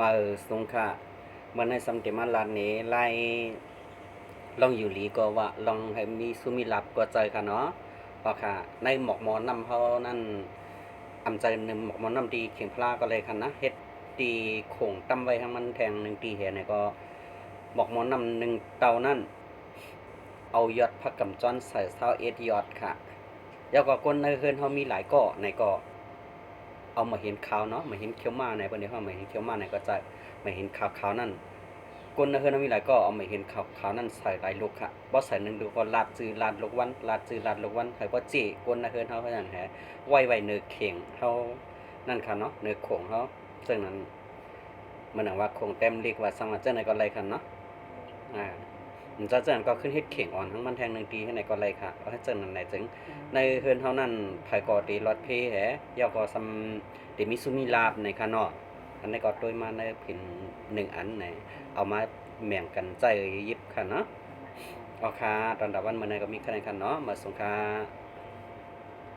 มาเออสงค่ะมันในสัมติมาลานนี้ไล่ลองอยู่หลีก็ว่าลองให้มีสุมีหลับก็ใจค่ะเนาะเพราะค่ะ ในหมอกหมอนนำเขานั่นอำใจหนึ่งหมอกหมอนนำดีเขียงพลาก็เลยค่ะนะเฮ็ดตีโข่งตั้มไว้ให้มันแทงหนึ่งตีเห็นเนี่ยก็หมอกหมอนนำหนึ่งเตานั่นเอายอดผักกำจ้อนใส่เท้าเอ็ดยอดค่ะแล้วก็ก้นในเฮือนเขามีหลายเกาะในเกาะ เอามาเห็นขาวเนาะมาเห็นเขียวมาในประเดี๋ยวเขามาเห็นเขียวมาในก็จะมาเห็นขาวขาวนั่นก้นในเฮือนมีหลายกาะเอามาเห็นขาวขาวนั่นใส่หลายลูกค่ะบ่ใส่หนึ่งดูก็ลาดจือลาดลูกวันลาดจือลาดลูกวันให้บ่เจีก้นในเฮือนเขาเขาอย่างแหไว้ไว้เนื้อเข่งเขานั่นค่ะเนาะเนื้อโขงเขาซึ่งนั้นมันหนังว่าโขงเต็มเรียกว่าสังว่าเจ้าในก็ไรค่ะเนาะอ่า มันจะเจริญก็ขึ้นเฮ็ดเข่งอ่อนทั้งมันแทงหนึ่งทีให้ในก็เลยค่ะเอาให้เจริญนั่นไหนจึงในเฮือนเท่านั้นภายกอตีรถเพแหยาวก็ซำเดมิซุมีลาบในค่ะเนาะอันนี้ก็โดยมาในผินหนึ่งอันในเอามาแหม่งกันใจยิบค่ะเนาะเอาค่ะตอนดับวันมื้อนี้ก็มีคะแนนค่ะเนาะมาส่งค่ะ